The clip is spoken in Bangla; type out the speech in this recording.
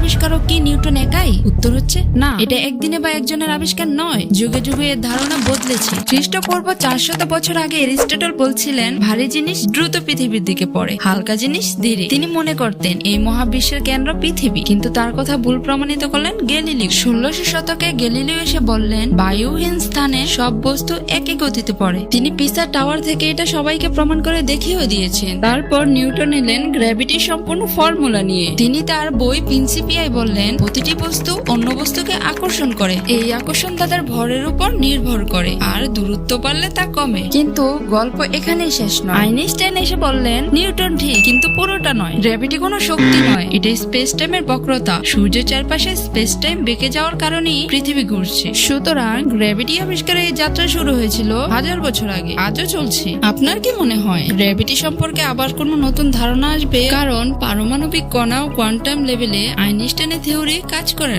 আবিষ্কারক কি নিউটন একাই? উত্তর হচ্ছে না। এটা একদিনে বা একজনের আবিষ্কার নয়। যুগে যুগে এর ধারণা বদলেছে। খ্রিস্টপূর্ব চারশত বছর আগে এরিস্টটল বলছিলেন ভারী জিনিস দ্রুত পৃথিবীর দিকে পড়ে হালকা জিনিস ধীরে। তিনি মনে করতেন এই মহাবিশ্বের কেন্দ্র পৃথিবী। কিন্তু তার কথা ভুল প্রমাণিত করলেন গ্যালিলিও। ষোলোশো শতকে গ্যালিলিও এসে বললেন বায়ুহীন স্থানে সব বস্তু একই গতিতে পড়ে। তিনি পিসা টাওয়ার থেকে এটা সবাইকে প্রমাণ করে দেখিয়েও দিয়েছেন। তারপর নিউটন এলেন গ্র্যাভিটি সম্পূর্ণ ফর্মুলা নিয়ে। তিনি তার বই প্রিন্সিপিয়াই বললেন প্রতিটি বস্তু অন্য বস্তুকে আকর্ষণ করে। এই আকর্ষণ তাদের ভরের উপর নির্ভর করে আর দূরত্ব বাড়লে তা কমে। কিন্তু গল্প এখানেই শেষ নয়। আইনস্টাইন এসে বললেন নিউটন ঠিক কিন্তু পুরোটা নয়। গ্র্যাভিটি কোনো শক্তি নয় এটা স্পেস টাইমের বক্রতা। সূর্যের চারপাশে স্পেস টাইম বেঁকে যাওয়ার কারণেই পৃথিবী ঘুরছে। সুতরাং গ্র্যাভিটি আবিষ্কারের এই যাত্রা শুরু হয়েছিল হাজার বছর আগে আজও চলছে। আপনার কি মনে হয় গ্র্যাভিটি সম্পর্কে আবার কোনো নতুন ধারণা আসবে? কারণ পারমাণবিক কণা ও কোয়ান্টাম লেভেলে আইনস্টাইনের থিওরি কাজ করে না।